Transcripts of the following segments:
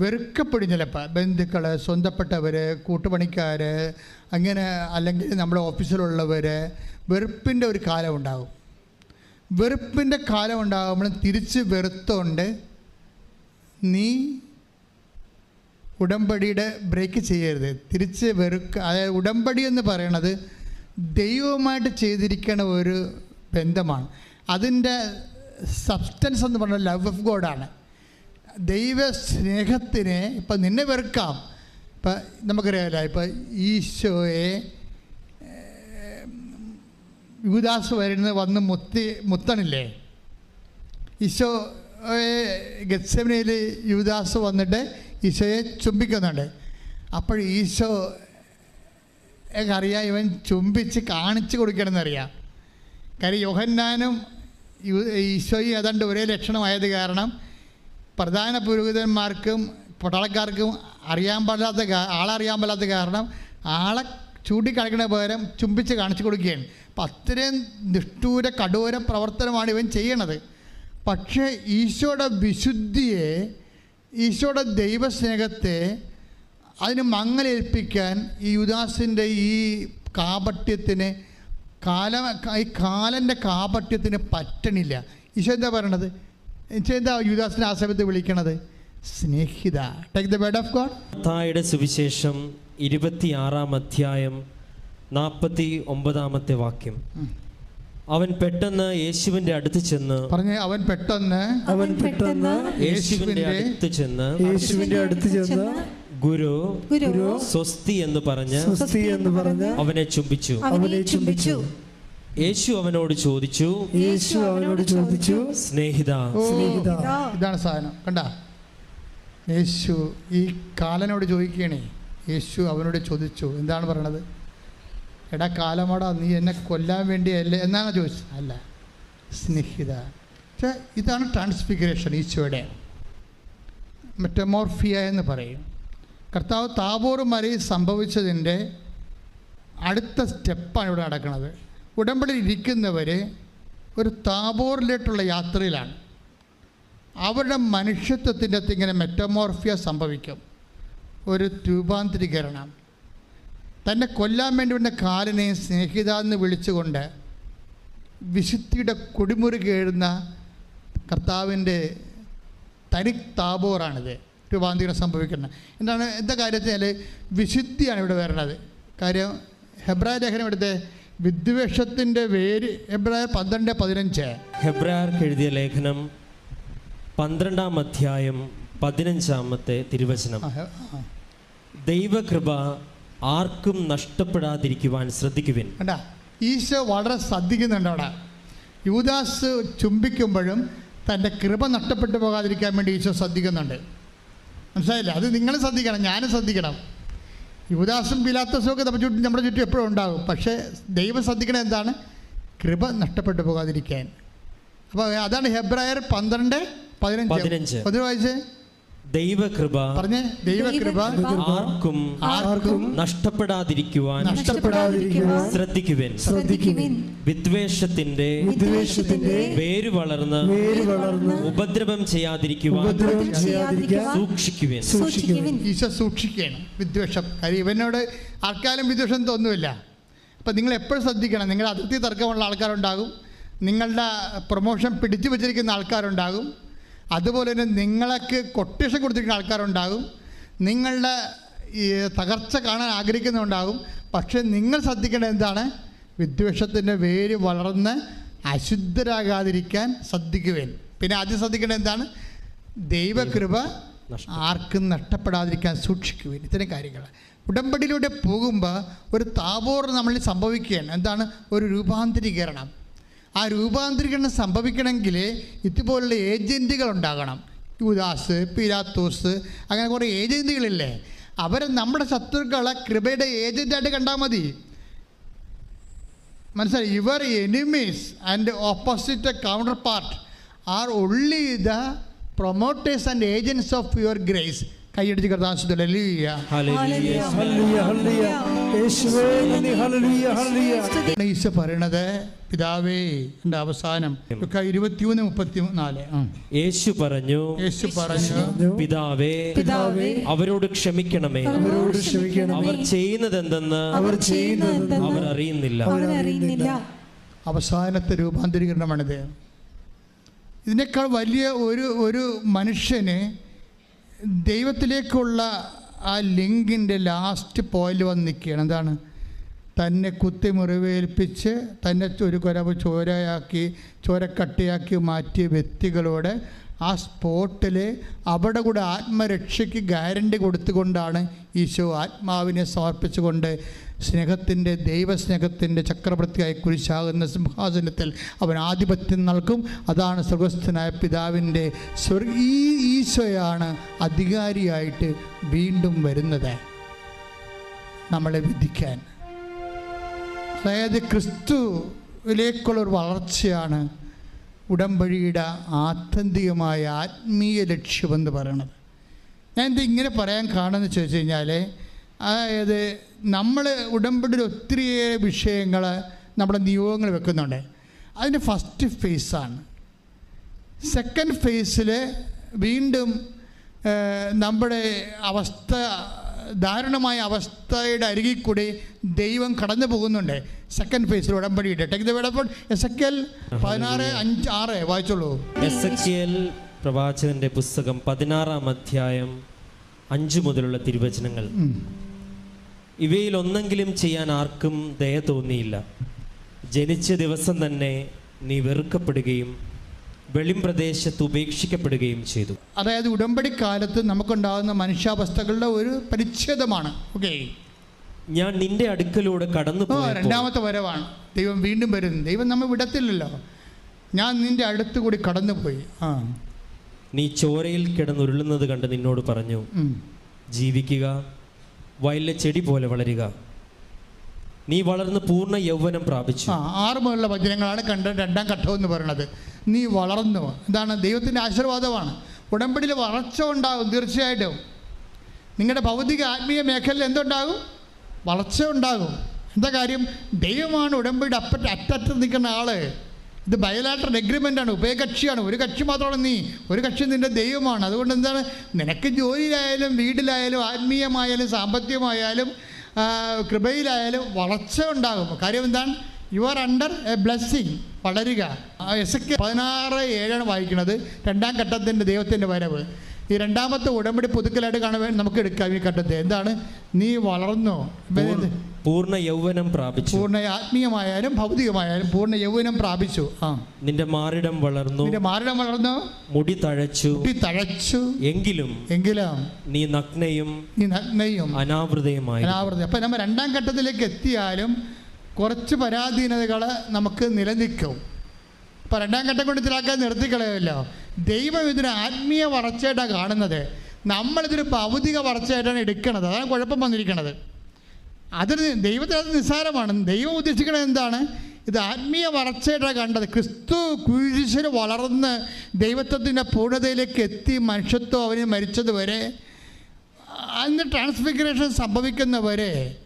വെറുക്കപ്പെടും ബന്ധുക്കൾ സ്വന്തപ്പെട്ടവർ കൂട്ടുപണിക്കാർ അങ്ങനെ അല്ലെങ്കിൽ നമ്മുടെ ഓഫീസിലുള്ളവർ വെറുപ്പിന്റെ ഒരു കാലം ഉണ്ടാകും വെറുപ്പിന്റെ കാലം ഉണ്ടാകുമ്പോൾ തിരിച്ച് വെറുത്തോണ്ട് നീ ഉടമ്പടിയുടെ ബ്രേക്ക് ചെയ്യരുത്. തിരിച്ച് വെറുക്ക അതായത് ഉടമ്പടി എന്ന് പറയണത് ദൈവവുമായിട്ട് ചെയ്തിരിക്കുന്ന ഒരു ബന്ധമാണ്. അതിന്റെ സബ്സ്റ്റൻസ് എന്ന് പറഞ്ഞാൽ ലവ് ഓഫ് ഗോഡാണ് ദൈവ സ്നേഹത്തിനെ ഇപ്പം നിന്നെ വെറുക്കാം. ഇപ്പം നമുക്കറിയാമല്ലോ ഇപ്പം ഈശോയെ യുവദാസ് വരുന്നത് വന്ന് മുത്തി മുത്തണില്ലേ? ഈശോയെ ഗത്സമനയിൽ യുവദാസ് വന്നിട്ട് ഈശോയെ ചുംബിക്കുന്നുണ്ട്. അപ്പോൾ ഈശോ അറിയാം ഇവൻ ചുംബിച്ച് കാണിച്ചു കൊടുക്കണമെന്നറിയാം കാര്യം യോഹന്നാനും ഈശോയും ഏതാണ്ട് ഒരേ ലക്ഷണമായത് കാരണം പ്രധാന പുരോഹിതന്മാർക്കും പട്ടാളക്കാർക്കും അറിയാൻ പാടില്ലാത്ത ആളറിയാൻ പാടില്ലാത്ത കാരണം ആളെ ചൂണ്ടിക്കാണിക്കുന്ന പകരം ചുംബിച്ച് കാണിച്ചു കൊടുക്കുകയാണ്. അപ്പം അത്രയും നിഷ്ഠൂര കഠോര പ്രവർത്തനമാണ് ഇവൻ ചെയ്യണത്. പക്ഷേ ഈശോയുടെ വിശുദ്ധിയെ ഈശോയുടെ ദൈവസ്നേഹത്തെ അതിന് മങ്ങലേൽപ്പിക്കാൻ ഈ യുദാസിന്റെ ഈ കാപട്യത്തിന് കാല ഈ കാലന്റെ കാപട്യത്തിന് പറ്റണില്ല. ഈശോ എന്താ പറയണത്? എന്താ യുദാസിനെ ആ സമയത്ത് വിളിക്കണത്? സ്നേഹിത. Take the word of God മത്തായിയുടെ സുവിശേഷം ഇരുപത്തിയാറാം അധ്യായം നാൽപ്പത്തി ഒമ്പതാമത്തെ വാക്യം അവൻ പെട്ടെന്ന് യേശുവിന്റെ അടുത്ത് ചെന്ന് പറഞ്ഞു അവൻ പെട്ടെന്ന് അവൻ പെട്ടെന്ന് യേശുവിന്റെ അടുത്ത് ചെന്ന് യേശുവിന്റെ അടുത്ത് ചെന്ന് ഗുരു ഗുരു സ്വസ്തി എന്ന് പറഞ്ഞ് സ്വസ്തി എന്ന് പറഞ്ഞ് അവനെ ചുംബിച്ചു. അവനെ ചുംബിച്ചു. യേശു അവനോട് ചോദിച്ചു യേശു അവനോട് ചോദിച്ചു സ്നേഹിത സ്നേഹിത. ഇതാണ് സാധനം കണ്ട? യേശു ഈ കാലനോട് ചോദിക്കണേ യേശു അവനോട് ചോദിച്ചു എന്താണ് പറയണത്? എടാ കാലമാടാ നീ എന്നെ കൊല്ലാൻ വേണ്ടിയല്ലേ? എന്നാണ് ചോദിച്ചത്. അല്ല സ്നേഹിത. പക്ഷേ ഇതാണ് ട്രാൻസ്ഫിഗറേഷൻ ഈശോയുടെ മെറ്റമോർഫിയ എന്ന് പറയും. കർത്താവ് താബോർ മലയിൽ സംഭവിച്ചതിന്റെ അടുത്ത സ്റ്റെപ്പാണ് ഇവിടെ നടക്കുന്നത്. ഉടമ്പടിയിൽ ഇരിക്കുന്നവർ ഒരു താബോറിലേക്കുള്ള യാത്രയിലാണ്. അവരുടെ മനുഷ്യത്വത്തിന്റെ അകത്ത് ഇങ്ങനെ മെറ്റമോർഫിയ സംഭവിക്കും. ഒരു രൂപാന്തരീകരണം. തന്നെ കൊല്ലാൻ വേണ്ടി വന്ന കാലിനെ സ്നേഹിത എന്ന് വിളിച്ചുകൊണ്ട് വിശുദ്ധിയുടെ കൊടിമുറി കേഴുന്ന കർത്താവിന്റെ തനി താബോറാണിത്. രൂപാന്തരം സംഭവിക്കുന്നത്. എന്താണ് എന്താ കാര്യത്തിൽ വിശുദ്ധിയാണ് ഇവിടെ വരണത്. കാര്യം ഹെബ്രാ ലേഖനം എടുത്ത് വിദ്വേഷത്തിന്റെ വേര് എബ്രായർ പന്ത്രണ്ട് പതിനഞ്ച്. ഹെബ്രാർക്ക് എഴുതിയ ലേഖനം പന്ത്രണ്ടാം അധ്യായം പതിനഞ്ചാമത്തെ തിരുവചനം. ദൈവകൃപ ആർക്കും നഷ്ടപ്പെടാതിരിക്കുവാൻ ശ്രദ്ധിക്കുവിൻ. കണ്ട ഈശോ വളരെ ശ്രദ്ധിക്കുന്നുണ്ട് അവിടെ. യൂദാസ് ചുംബിക്കുമ്പോഴും തന്റെ കൃപ നഷ്ടപ്പെട്ടു പോകാതിരിക്കാൻ വേണ്ടി ഈശോ ശ്രദ്ധിക്കുന്നുണ്ട്. മനസ്സിലായില്ലേ? അത് നിങ്ങൾ ശ്രദ്ധിക്കണം ഞാനും ശ്രദ്ധിക്കണം. യുവദാസും പിലാത്തസും ഒക്കെ നമ്മുടെ ചുറ്റും നമ്മുടെ ചുറ്റും എപ്പോഴും ഉണ്ടാകും. പക്ഷേ ദൈവം ശ്രദ്ധിക്കണത് എന്താണ്? കൃപ നഷ്ടപ്പെട്ടു പോകാതിരിക്കാൻ. അപ്പോൾ അതാണ് ഹെബ്രായർ പന്ത്രണ്ട് പതിനഞ്ച്. പതിനഞ്ച്. വായിച്ചേ ദൈവകൃപ പറഞ്ഞേ ദൈവകൃപ ആർക്കും ആർക്കും നഷ്ടപ്പെടാതിരിക്കുവാൻ നഷ്ടപ്പെടാതിരിക്കുവാൻ ശ്രദ്ധിക്കുവിൻ. ശ്രദ്ധിക്കുവിൻ. വിദ്വേഷത്തിന്റെ വിദ്വേഷത്തിന്റെ വേര് വളർന്ന് വേര് വളർന്ന് ഉപദ്രവം ചെയ്യാതിരിക്കുവാൻ ഉപദ്രവം ചെയ്യാതിരിക്കാൻ സൂക്ഷിക്കുവിൻ. സൂക്ഷിക്കുവിൻ. ഈശോ സൂക്ഷിക്കുകയാണ്. വിദ്വേഷം. കാര്യം ഇവനോട് ആർക്കാലും വിദ്വേഷം തോന്നുമില്ല അപ്പം നിങ്ങൾ എപ്പോഴും ശ്രദ്ധിക്കണം. നിങ്ങളുടെ അതിർത്തി തർക്കമുള്ള ആൾക്കാരുണ്ടാകും. നിങ്ങളുടെ പ്രൊമോഷൻ പിടിച്ചു വെച്ചിരിക്കുന്ന ആൾക്കാരുണ്ടാകും. അതുപോലെ തന്നെ നിങ്ങൾക്ക് കൊട്ടേഷൻ കൊടുത്തിരിക്കുന്ന ആൾക്കാരുണ്ടാകും. നിങ്ങളുടെ ഈ തകർച്ച കാണാൻ ആഗ്രഹിക്കുന്നുണ്ടാകും പക്ഷേ നിങ്ങൾ ശ്രദ്ധിക്കേണ്ടത് എന്താണ്? വിദ്വേഷത്തിന്റെ വേര് വളർന്ന് അശുദ്ധരാകാതിരിക്കാൻ ശ്രദ്ധിക്കുവേൻ. പിന്നെ ആദ്യം ശ്രദ്ധിക്കേണ്ടത് എന്താണ്? ദൈവകൃപ ആർക്കും നഷ്ടപ്പെടാതിരിക്കാൻ സൂക്ഷിക്കുവേൻ. ഇത്തരം കാര്യങ്ങൾ. ഉടമ്പടിയിലൂടെ പോകുമ്പോൾ ഒരു താപോർ നമ്മളിൽ സംഭവിക്കുകയാണ്. എന്താണ്? ഒരു രൂപാന്തരീകരണം. ആ രൂപാന്തരീകരണം സംഭവിക്കണമെങ്കിൽ ഇതുപോലുള്ള ഏജന്റുകൾ ഉണ്ടാകണം യുദാസ് പിലാത്തോസ് അങ്ങനെ കുറേ ഏജന്റുകളില്ലേ അവരെ നമ്മുടെ ശത്രുക്കളെ കൃപയുടെ ഏജന്റായിട്ട് കണ്ടാൽ മതി മനസ്സിലായി your enemies and opposite counter part are only the promoters and agents of your grace കൈയടിച്ച് കർത്താൻ ഈശോ പറയണത് പിതാവേ എന്റെ അവസാനം. ലുക്ക ഇരുപത്തിമൂന്ന് മുപ്പത്തി നാല്. യേശു പറഞ്ഞു യേശു പറഞ്ഞു പിതാവേ പിതാവേ അവരോട് ക്ഷമിക്കണമേ. അവരോട് ക്ഷമിക്കണം അവർ ചെയ്യുന്നത് എന്തെന്ന് അവർ ചെയ്യുന്നത് അവർ അറിയുന്നില്ല. അവരറിയുന്നില്ല അവസാനത്തെ രൂപാന്തരീകരണമാണിത്. ഇതിനേക്കാൾ വലിയ ഒരു ഒരു മനുഷ്യന് ദൈവത്തിലേക്കുള്ള ആ ലിങ്കിന്റെ ലാസ്റ്റ് പോയിൽ വന്ന് നിൽക്കുകയാണ്. എന്താണ്? തന്നെ കുത്തി മുറിവേൽപ്പിച്ച് തന്നെ ഒരു കുരവ് ചോരയാക്കി ചോരക്കട്ടിയാക്കി മാറ്റിയ വ്യക്തികളോട് ആ സ്പോട്ടിൽ അവിടെ കൂടെ ആത്മരക്ഷയ്ക്ക് ഗ്യാരണ്ടി കൊടുത്തുകൊണ്ടാണ് ഈശോ ആത്മാവിനെ സമർപ്പിച്ചുകൊണ്ട് സ്നേഹത്തിന്റെ ദൈവസ്നേഹത്തിന്റെ ചക്രവർത്തിയായി കുരിശാകുന്ന സിംഹാസനത്തിൽ അവൻ ആധിപത്യം നൽകും. അതാണ് സ്വർഗസ്ഥനായ പിതാവിന്റെ സ്വർഗ ഈ ഈശോയാണ് അധികാരിയായിട്ട് വീണ്ടും വരുന്നത്. നമ്മളെ വിധിക്കാൻ. അതായത് ക്രിസ്തുവിലേക്കുള്ള ഒരു വളർച്ചയാണ് ഉടമ്പടിയുടെ ആത്യന്തികമായ ആത്മീയ ലക്ഷ്യമെന്ന് പറയണത്. ഞാൻ ഇത് ഇങ്ങനെ പറയാൻ കാണുമെന്ന് ചോദിച്ചു കഴിഞ്ഞാൽ അതായത് നമ്മൾ ഉടമ്പടിയിൽ ഒത്തിരിയേറെ വിഷയങ്ങൾ നമ്മുടെ നിയോഗങ്ങൾ വെക്കുന്നുണ്ട്. അതിന് ഫസ്റ്റ് ഫേസാണ് സെക്കൻഡ് ഫേസിൽ വീണ്ടും നമ്മുടെ അവസ്ഥ ദാരുണമായ അവസ്ഥയുടെ അരികിൽ കൂടി ദൈവം കടന്നു പോകുന്നുണ്ട്. സെക്കൻഡ് ഫേസിൽ ഉടമ്പടിയുടെ take the word of S A L പതിനാറ് അഞ്ച് ആറ്. വായിച്ചോളൂ. എൽ പ്രവാചകന്റെ പുസ്തകം പതിനാറാം അധ്യായം അഞ്ചു മുതലുള്ള തിരുവചനങ്ങൾ. ഇവയിൽ ഒന്നെങ്കിലും ചെയ്യാൻ ആർക്കും ദയ തോന്നിയില്ല. ജനിച്ച ദിവസം തന്നെ നീ വെറുക്കപ്പെടുകയും വെളിംപ്രദേശത്ത് ഉപേക്ഷിക്കപ്പെടുകയും ചെയ്തു. അതായത് ഉടമ്പടി കാലത്ത് നമുക്കുണ്ടാകുന്ന മനുഷ്യാവസ്ഥകളുടെ ഒരു പരിച്ഛേദമാണ്. ഓക്കെ ഞാൻ നിന്റെ അടുക്കലൂടെ കടന്നു രണ്ടാമത്തെ വരവാണ്. ദൈവം വീണ്ടും വരുന്നു. ദൈവം നമ്മൾ വിടത്തില്ലല്ലോ. ഞാൻ നിന്റെ അടുത്ത് കൂടി കടന്നുപോയി. ആ. നീ ചോരയിൽ കിടന്നുരുളുന്നത് കണ്ട് നിന്നോട് പറഞ്ഞു ജീവിക്കുക വയലിലെ ചെടി പോലെ വളരുക. നീ വളർന്ന് പൂർണ യൗവനം പ്രാപിച്ചു. ആറ് മുതലുള്ള വചനങ്ങളാണ് കണ്ട രണ്ടാം ഘട്ടം എന്ന് പറയുന്നത്. നീ വളർന്നു എന്താണ് ദൈവത്തിന്റെ ആശീർവാദമാണ്. ഉടമ്പടിയിൽ വളർച്ച ഉണ്ടാകും തീർച്ചയായിട്ടും. നിങ്ങളുടെ ഭൗതിക ആത്മീയ മേഖലയിൽ എന്തുണ്ടാകും? വളർച്ച ഉണ്ടാകും. എന്താ കാര്യം? ദൈവമാണ് ഉടമ്പടി അപ്പറ്റ അറ്റത്ത് നിൽക്കുന്ന ആൾ. ഇത് ബയലാട്ടർ എഗ്രിമെന്റാണ് ഉഭയകക്ഷിയാണ്. ഒരു കക്ഷി മാത്രമാണ് നീ ഒരു കക്ഷി നിന്റെ ദൈവമാണ്. അതുകൊണ്ട് എന്താണ്? നിനക്ക് ജോലിയിലായാലും വീട്ടിലായാലും ആത്മീയമായാലും സാമ്പത്തികമായാലും കൃപയിലായാലും വളർച്ച ഉണ്ടാകും. കാര്യം എന്താണ്? You are under a blessing വളരുക. എസ് എക്ക് പതിനാറ് ഏഴാണ് വായിക്കുന്നത്. രണ്ടാം ഘട്ടത്തിന്റെ ദൈവത്തിന്റെ വരവ്. ഈ രണ്ടാമത്തെ ഉടമ്പടി പുതുക്കലായിട്ട് കാണുവാൻ നമുക്ക് എടുക്കാം ഈ ഘട്ടത്തെ. എന്താണ്? നീ വളർന്നു? പൂർണ യൗവനം പ്രാപിച്ചു. പൂർണ ആത്മീയമായാലും ഭൗതികമായാലും പൂർണ യൗവനം പ്രാപിച്ചു. ആ. നിന്റെ മാറിടം വളർന്നു. നിന്റെ മാറിടം വളർന്നു. മുടി തഴച്ചു. മുടി തഴച്ചു. എങ്കിലും എങ്കിലും നീ നഗ്നയും നീ നഗ്നയും അനാവൃതയുമായി. അനാവൃതയും. അപ്പൊ നമ്മൾ രണ്ടാം ഘട്ടത്തിലേക്ക് എത്തിയാലും കുറച്ച് പരാധീനതകൾ നമുക്ക് നിലനിൽക്കും. ഇപ്പം രണ്ടാം ഘട്ടം കൊണ്ട് ഇതിലാക്കാൻ നിർത്തിക്കളയല്ലോ ദൈവം ഇതിന് ആത്മീയ വളർച്ചയായിട്ടാണ് കാണുന്നത്. നമ്മളിതൊരു ഭൗതിക വളർച്ചയായിട്ടാണ് എടുക്കുന്നത് അതാണ് കുഴപ്പം വന്നിരിക്കുന്നത് അതിന് ദൈവത്തിന് അത് നിസ്സാരമാണ്. ദൈവം ഉദ്ദേശിക്കുന്നത് എന്താണ്? ഇത് ആത്മീയ വളർച്ചയായിട്ടാണ് കണ്ടത്. ക്രിസ്തു കുരിശിൽ വളർന്ന് ദൈവത്വത്തിന്റെ പൂർണതയിലേക്ക് എത്തി മനുഷ്യത്വം അവന് മരിച്ചതുവരെ അതിന് ട്രാൻസ്ഫിഗറേഷൻ സംഭവിക്കുന്നവരെ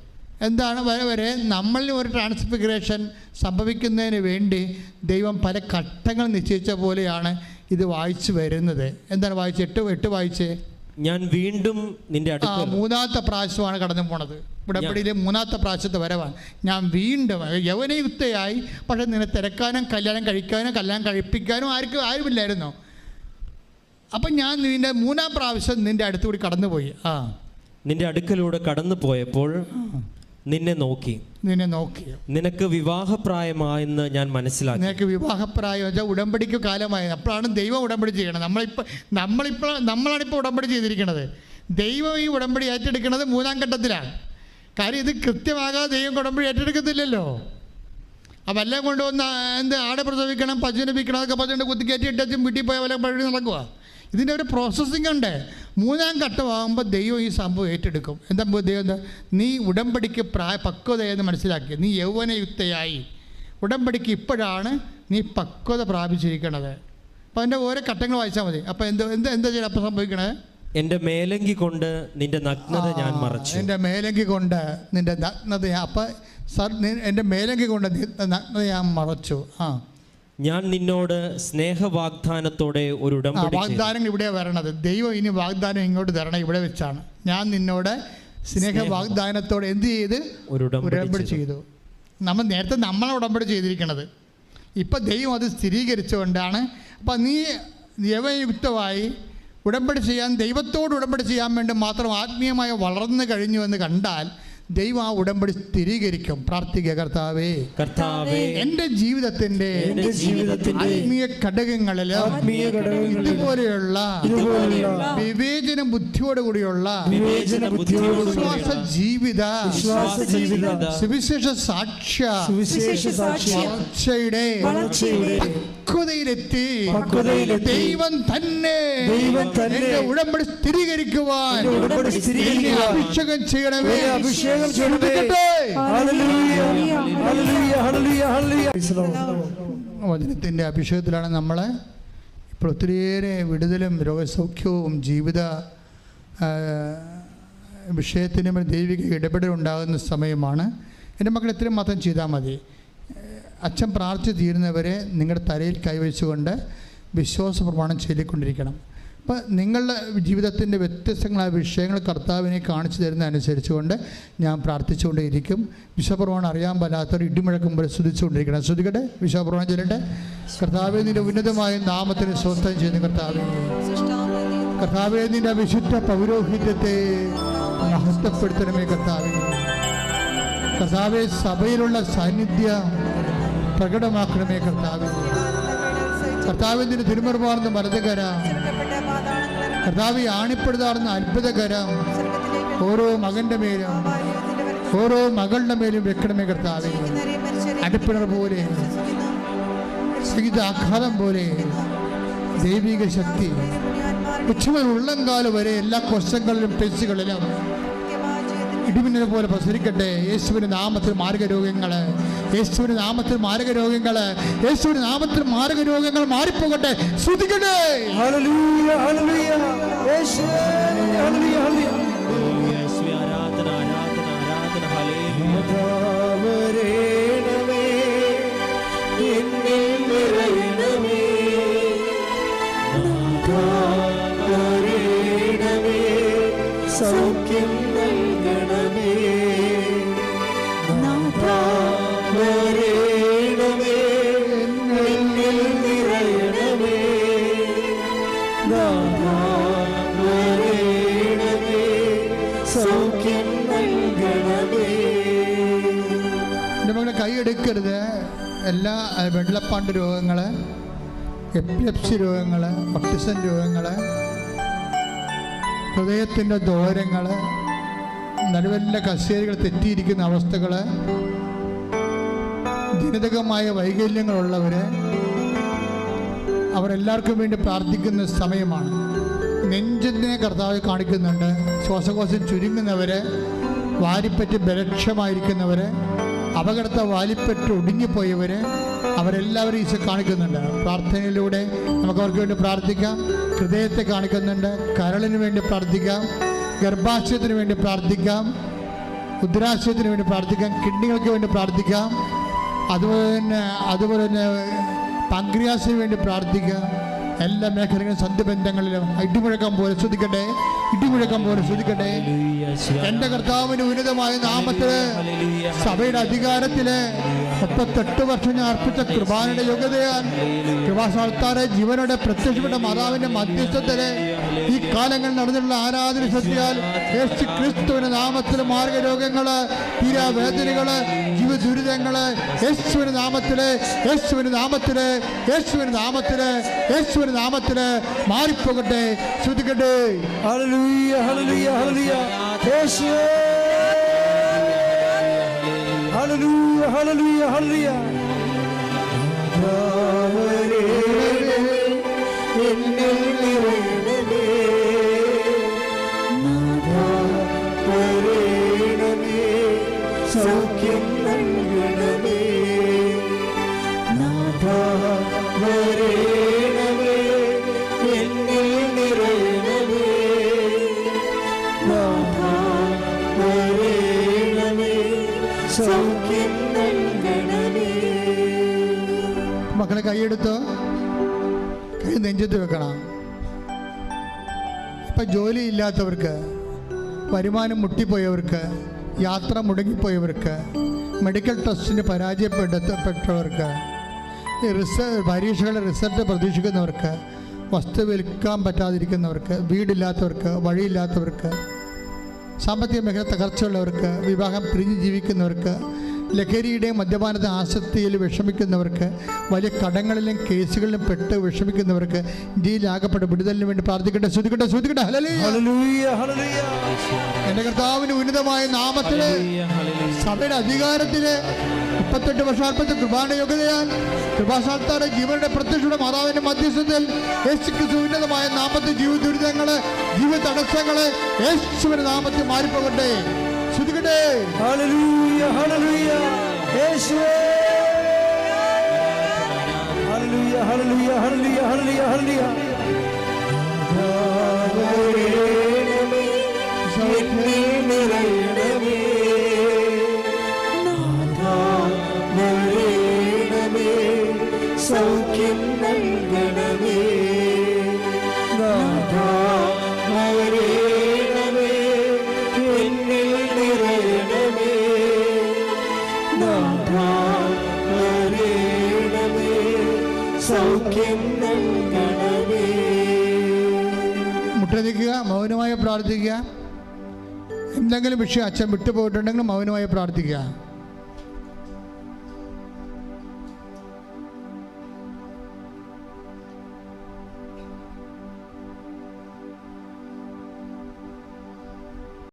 എന്താണ് വരെ വരെ നമ്മളിൽ ഒരു ട്രാൻസ്ഫിഗറേഷൻ സംഭവിക്കുന്നതിന് വേണ്ടി ദൈവം പല ഘട്ടങ്ങൾ നിശ്ചയിച്ച പോലെയാണ് ഇത് വായിച്ചു വരുന്നത്. എന്താണ് വായിച്ച് എട്ട് എട്ട് വായിച്ചേ? ഞാൻ വീണ്ടും നിന്റെ ആ അടുക്കൽ മൂന്നാമത്തെ പ്രാവശ്യമാണ് കടന്നു പോണത്. ഉടമ്പടിയിലെ മൂന്നാമത്തെ പ്രാവശ്യത്തെ വരവാണ് ഞാൻ വീണ്ടും യവനയുക്തയായി പക്ഷെ നിന്നെ തിരക്കാനും കല്യാണം കഴിക്കാനും കല്യാണം കഴിപ്പിക്കാനും ആർക്കും ആരുമില്ലായിരുന്നു. അപ്പം ഞാൻ നിന്റെ മൂന്നാം പ്രാവശ്യം നിന്റെ അടുത്തുകൂടി കടന്നുപോയി. ആ. നിന്റെ അടുക്കലൂടെ കടന്നു പോയപ്പോൾ നിന്നെ നോക്കി. നിന്നെ നോക്കി. നിനക്ക് വിവാഹപ്രായമായെന്ന് ഞാൻ മനസ്സിലാക്കി. നിനക്ക് വിവാഹപ്രായം വെച്ചാൽ ഉടമ്പടിക്ക് കാലമായി. അപ്പോഴാണ് ദൈവം ഉടമ്പടി ചെയ്യണം നമ്മളിപ്പോൾ നമ്മളിപ്പോൾ നമ്മളാണിപ്പോൾ ഉടമ്പടി ചെയ്തിരിക്കുന്നത് ദൈവം ഈ ഉടമ്പടി ഏറ്റെടുക്കുന്നത് മൂന്നാം ഘട്ടത്തിലാണ്. കാര്യം ഇത് കൃത്യമാകാതെ ദൈവം ഉടമ്പടി ഏറ്റെടുക്കത്തില്ലല്ലോ. അപ്പം എല്ലാം കൊണ്ടുവന്ന് എന്ത് ആടെ പ്രസവിക്കണം പശുവിനെ വിൽക്കണം അതൊക്കെ പശുവിന്റെ കുത്തി കയറ്റി ഇട്ടും വീട്ടിൽ പോയ വല്ല പഴി നടക്കുക ഇതിന്റെ ഒരു പ്രോസസ്സിംഗ് ഉണ്ട്. മൂന്നാം ഘട്ടമാകുമ്പോൾ ദൈവം ഈ സംഭവം ഏറ്റെടുക്കും. എന്താ ദൈവം എന്താ? നീ ഉടമ്പടിക്ക് പ്രായ പക്വതയെന്ന് മനസ്സിലാക്കി നീ യൗവനയുക്തയായി. ഉടമ്പടിക്ക് ഇപ്പോഴാണ് നീ പക്വത പ്രാപിച്ചിരിക്കണത്. അപ്പോൾ അതിന്റെ ഓരോ ഘട്ടങ്ങൾ വായിച്ചാൽ മതി. അപ്പോൾ എന്ത് എന്ത് എന്താ ചെയ്യുക അപ്പോൾ സംഭവിക്കണേ? എന്റെ മേലങ്കി കൊണ്ട് നിന്റെ നഗ്നത ഞാൻ മറച്ചു. എന്റെ മേലങ്കി കൊണ്ട് നിന്റെ നഗ്നത അപ്പം സർ എന്റെ മേലങ്കി കൊണ്ട് നഗ്നത ഞാൻ മറച്ചു. ആ. ഞാൻ നിന്നോട് സ്നേഹവാഗ്ദാനത്തോടെ ഒരു ഉടമ്പടി വാഗ്ദാനങ്ങൾ ഇവിടെ വരണത്. ദൈവം ഇനി വാഗ്ദാനം ഇങ്ങോട്ട് തരണം ഇവിടെ വെച്ചാണ്. ഞാൻ നിന്നോട് സ്നേഹ വാഗ്ദാനത്തോടെ എന്ത് ചെയ്ത്? ഒരു ഉടമ്പടി. ചെയ്തു. നമ്മൾ നേരത്തെ നമ്മളെ ഉടമ്പടി ചെയ്തിരിക്കണത്. ഇപ്പം ദൈവം അത് സ്ഥിരീകരിച്ചുകൊണ്ടാണ് അപ്പം നീ ദൈവയുക്തമായി ഉടമ്പടി ചെയ്യാൻ ദൈവത്തോട് ഉടമ്പടി ചെയ്യാൻ വേണ്ടി മാത്രം ആത്മീയമായി വളർന്നു കഴിഞ്ഞു എന്ന് കണ്ടാൽ ദൈവം ആ ഉടമ്പടി സ്ഥിരീകരിക്കും. പ്രാർത്ഥിക കർത്താവേ. കർത്താവേ എന്റെ ജീവിതത്തിന്റെ ആത്മീയ ഘടകങ്ങളിൽ ഇതുപോലെയുള്ള വിവേചന ബുദ്ധിയോടുകൂടിയുള്ള വിശ്വാസ ജീവിത സുവിശേഷ സാക്ഷ്യ സുവിശേഷ സാക്ഷ്യം വളർച്ചയുടെ വളർച്ചയുടെ പക്വതയിലെത്തി. ദൈവം തന്നെ ദൈവം തന്നെ ഉടമ്പടി സ്ഥിരീകരിക്കുവാൻ അഭിഷേകം ചെയ്യണമേ. അഭിഷേകം ചെയ്യണമേ. ശ്രദ്ധിക്കട്ടെ. അഭിഷേകത്തിലാണ് നമ്മൾ ഇപ്പോൾ ഒത്തിരിയേറെ വിടുതലും രോഗസൗഖ്യവും ജീവിത വിഷയത്തിനും ദൈവിക ഇടപെടലുണ്ടാകുന്ന സമയമാണ് എന്റെ മക്കൾ ഇത്രയും മാത്രം ചെയ്താൽ മതി അച്ഛൻ പ്രാർത്ഥിച്ച് തീരുന്നവരെ നിങ്ങളുടെ തലയിൽ കൈവച്ചുകൊണ്ട് വിശ്വാസ പ്രമാണം ചൊല്ലിക്കൊണ്ടിരിക്കണം അപ്പം നിങ്ങളുടെ ജീവിതത്തിന്റെ വ്യത്യസ്തങ്ങളായ വിഷയങ്ങൾ കർത്താവിനെ കാണിച്ചു തരുന്ന അനുസരിച്ചുകൊണ്ട് ഞാൻ പ്രാർത്ഥിച്ചുകൊണ്ടേയിരിക്കും. വിശ്വപ്രമാണം അറിയാൻ പാലാത്തവർ ഇടിമുഴക്കുമ്പോൾ സ്തുതിച്ചുകൊണ്ടിരിക്കണം. ശ്രദ്ധിക്കട്ടെ വിശ്വപ്രമാണം ചൊല്ലട്ടെ. കർത്താവെ നിന്റെ ഉന്നതമായ നാമത്തിന് സ്വന്തം ചെയ്യുന്ന കർത്താവ്. കർത്താവെ നിന്റെ വിശുദ്ധ പൗരോഹിത്യത്തെ മഹത്വപ്പെടുത്തണമേ കർത്താവ്. കർത്താവെ സഭയിലുള്ള സാന്നിധ്യ പ്രകടമാക്കണമേ കർത്താവെ. കർത്താവിന്റെ തിരുമർമാർന്ന് മരതകര കർത്താവ് ആണിപ്പെടുത്താറുന്ന അത്ഭുതകരം ഓരോ മകന്റെ മേലും ഓരോ മകളുടെ മേലും വെക്കണമേ കർത്താവെ. അടുപ്പിണർ പോലെ ആഘാതം പോലെ ദൈവിക ശക്തി ഉച്ചമുള്ള ഉള്ളംകാൽ വരെ എല്ലാ കൊശങ്ങളിലും പെച്ചുകളിലും ഇടിമിന്നൽ പോലെ പ്രസരിക്കട്ടെ യേശുവിന്റെ നാമത്തിൽ മാരകരോഗങ്ങൾ യേശുവിന്റെ നാമത്തിൽ മാരകരോഗങ്ങൾ യേശുവിന്റെ നാമത്തിൽ മാരകരോഗങ്ങൾ മാറിപ്പോകട്ടെ. ശ്രുതിക്കട്ടെ. ഹല്ലേലൂയ ഹല്ലേലൂയ യേശുവേ ഹല്ലേലൂയ ഹല്ലേലൂയ സൗഖ്യം നൽകണമേ. കൈയെടുക്കരുത് എല്ലാ വെള്ളപ്പാണ്ട് രോഗങ്ങൾ എപ്പിലെപ്സി രോഗങ്ങൾ ഒട്ടിസൺ രോഗങ്ങൾ ഹൃദയത്തിന്റെ ദോരങ്ങൾ നടുവല്ല കസേരകൾ തെറ്റിയിരിക്കുന്ന അവസ്ഥകൾ ജനിതകമായ വൈകല്യങ്ങളുള്ളവർ അവരെല്ലാവർക്കും വേണ്ടി പ്രാർത്ഥിക്കുന്ന സമയമാണ്. നെഞ്ചിനെ കർത്താവ് കാണിക്കുന്നുണ്ട്. ശ്വാസകോശം ചുരുങ്ങുന്നവർ വാരിപ്പറ്റ് ബലക്ഷമായിരിക്കുന്നവർ അപകടത്തെ വാലിപ്പറ്റ് ഒടുങ്ങിപ്പോയവർ അവരെല്ലാവരും ഈശോ കാണിക്കുന്നുണ്ട്. പ്രാർത്ഥനയിലൂടെ നമുക്ക് അവർക്ക് വേണ്ടി പ്രാർത്ഥിക്കാം. ഹൃദയത്തെ കാണിക്കുന്നുണ്ട്. കരളിന് വേണ്ടി പ്രാർത്ഥിക്കാം. ഗർഭാശയത്തിന് വേണ്ടി പ്രാർത്ഥിക്കാം. ഉദ്രാശയത്തിന് വേണ്ടി പ്രാർത്ഥിക്കാം. കിഡ്നികൾക്ക് വേണ്ടി പ്രാർത്ഥിക്കാം. അതുപോലെ തന്നെ അതുപോലെ തന്നെ പങ്ക്രിയാസിന് വേണ്ടി പ്രാർത്ഥിക്കുക. എല്ലാ മേഖലകളിലും സന്ധിബന്ധങ്ങളിലും ഇടിമുഴക്കം പോലെ ശ്രദ്ധിക്കട്ടെ ഇടിമുഴക്കം പോലെ ശ്രദ്ധിക്കട്ടെ. എന്റെ കർത്താവിന് ഉന്നതമായ നാമത്തിൽ സഭയുടെ അധികാരത്തിൽ മുപ്പത്തെട്ട് വർഷം ഞാൻ അർപ്പിച്ച കൃപാനയുടെ യോഗ്യതയാൽ കൃപാസ്ഥാനത്താറെ ജീവനോടെ പ്രത്യക്ഷപ്പെട്ട മാതാവിന്റെ മധ്യസ്ഥത്തിലെ ഈ കാലങ്ങൾ നടന്നിട്ടുള്ള ആരാധന ശ്രദ്ധയാൽ യേശു നാമത്തിൽ മാർഗരോഗങ്ങൾ തീരാവേദനകൾ ജീവ ദുരിതങ്ങൾ യേശുവിന്റെ നാമത്തിൽ യേശുവിന്റെ നാമത്തിൽ യേശുവിന്റെ നാമത്തിൽ യേശുവിന്റെ നാമത്തിൽ മാറിപ്പോകട്ടെ. ശ്രദ്ധിക്കട്ടെ ഹല്ലേലൂയ ഹല്ലേലൂയ ഹല്ലേലൂയ. യേശുവേ. ഹലലൂയ ഹലലൂയ ഹലലൂയ എന്നിൽ നിറയണമേ പറയണമേ സൗഖ്യം നൽകണമേ നാഥ വരേണമേ എന്നിൽ നിറയണമേ നാഥ വരേണമേ കൈയെടുത്തോ കൈ നെഞ്ചത്ത് വെക്കണം. ഇപ്പം ജോലി ഇല്ലാത്തവർക്ക് വരുമാനം മുട്ടിപ്പോയവർക്ക് യാത്ര മുടങ്ങിപ്പോയവർക്ക് മെഡിക്കൽ ടെസ്റ്റിന് റിസ പരീക്ഷകളുടെ റിസൾട്ട് പ്രതീക്ഷിക്കുന്നവർക്ക് വസ്തു വിൽക്കാൻ പറ്റാതിരിക്കുന്നവർക്ക് വീടില്ലാത്തവർക്ക് വഴിയില്ലാത്തവർക്ക് സാമ്പത്തിക മേഖല തകർച്ചയുള്ളവർക്ക് വിവാഹം പിരിഞ്ഞ് ജീവിക്കുന്നവർക്ക് ലഹരിയുടെയും മദ്യപാനത്തെ ആസക്തിയിൽ വിഷമിക്കുന്നവർക്ക് വലിയ കടങ്ങളിലും കേസുകളിലും പെട്ട് വിഷമിക്കുന്നവർക്ക് ഇന്ത്യയിലാകപ്പെട്ട വിടുതലിന് വേണ്ടി പ്രാർത്ഥിക്കട്ടെ. ഹല്ലേലൂയ. ഹല്ലേലൂയ എന്റെ കർത്താവിന് ഉന്നതമായ നാമത്തിൽ സഭയുടെ അധികാരത്തിൽ മുപ്പത്തെട്ട് വർഷാർപ്പത്തെ കൃപാന യോഗ്യതയാൽ കൃപാസാൽത്താറ് ജീവനുടെ പ്രത്യക്ഷയുടെ മാതാവിന്റെ മധ്യസ്ഥത്തിൽ യേശു ക്രിസ്തു ഉന്നതമായ നാമത്തെ ജീവിത ദുരിതങ്ങൾ ജീവിത തടസ്സങ്ങൾ യേശുവിന്റെ നാമത്തിൽ മാറിപ്പോകട്ടെ. ശ്രുതിക്കട്ടെ ഹല്ലേലൂയ ഹല്ലേലൂയ യേശുവേ ഹല്ലേലൂയ ഹല്ലേലൂയ ഹല്ലേലൂയ ഹല്ലേലൂയ ഹല്ലേലൂയ മുട്ടനിക്കുക മൗനമായി പ്രാർത്ഥിക്കുക. എന്തെങ്കിലും വിഷയം അച്ഛൻ വിട്ടുപോയിട്ടുണ്ടെങ്കിൽ മൗനമായി പ്രാർത്ഥിക്കുക.